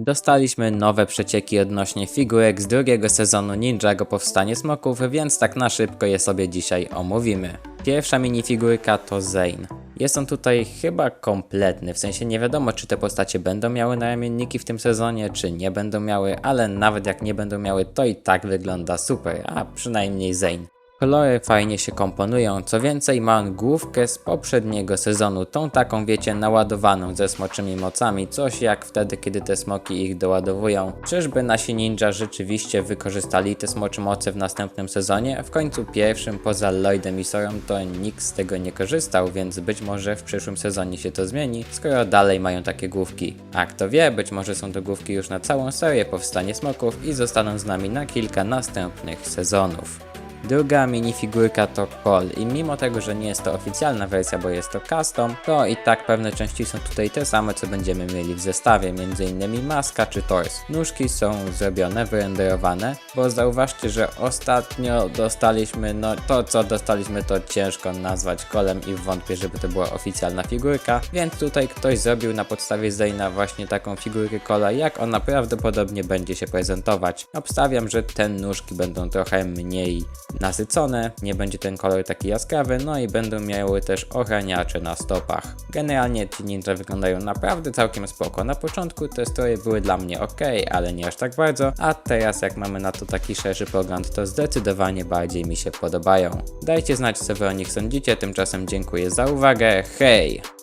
Dostaliśmy nowe przecieki odnośnie figurek z drugiego sezonu Ninjago Powstanie Smoków, więc tak na szybko je sobie dzisiaj omówimy. Pierwsza minifigurka to Zane. Jest on tutaj chyba kompletny, w sensie nie wiadomo czy te postacie będą miały najemienniki w tym sezonie, czy nie będą miały, ale nawet jak nie będą miały, to i tak wygląda super, a przynajmniej Zane. Kolory fajnie się komponują, co więcej ma on główkę z poprzedniego sezonu, tą taką wiecie naładowaną ze smoczymi mocami, coś jak wtedy kiedy te smoki ich doładowują. Czyżby nasi ninja rzeczywiście wykorzystali te smocze moce w następnym sezonie? W końcu pierwszym poza Lloydem i Sorą to nikt z tego nie korzystał, więc być może w przyszłym sezonie się to zmieni, skoro dalej mają takie główki. A kto wie, być może są to główki już na całą serię Powstanie Smoków i zostaną z nami na kilka następnych sezonów. Druga minifigurka to Call i mimo tego, że nie jest to oficjalna wersja, bo jest to custom, to i tak pewne części są tutaj te same, co będziemy mieli w zestawie, m.in. maska czy tors. Nóżki są zrobione, wyrenderowane, bo zauważcie, że ostatnio dostaliśmy, no to co dostaliśmy to ciężko nazwać kolem i wątpię, żeby to była oficjalna figurka, więc tutaj ktoś zrobił na podstawie Zayna właśnie taką figurkę kola, jak ona prawdopodobnie będzie się prezentować. Obstawiam, że te nóżki będą trochę mniej nasycone, nie będzie ten kolor taki jaskrawy, no i będą miały też ochraniacze na stopach. Generalnie ci ninja wyglądają naprawdę całkiem spoko. Na początku te stroje były dla mnie ok, ale nie aż tak bardzo, a teraz jak mamy na to taki szerszy pogląd, to zdecydowanie bardziej mi się podobają. Dajcie znać co wy o nich sądzicie, tymczasem dziękuję za uwagę, hej!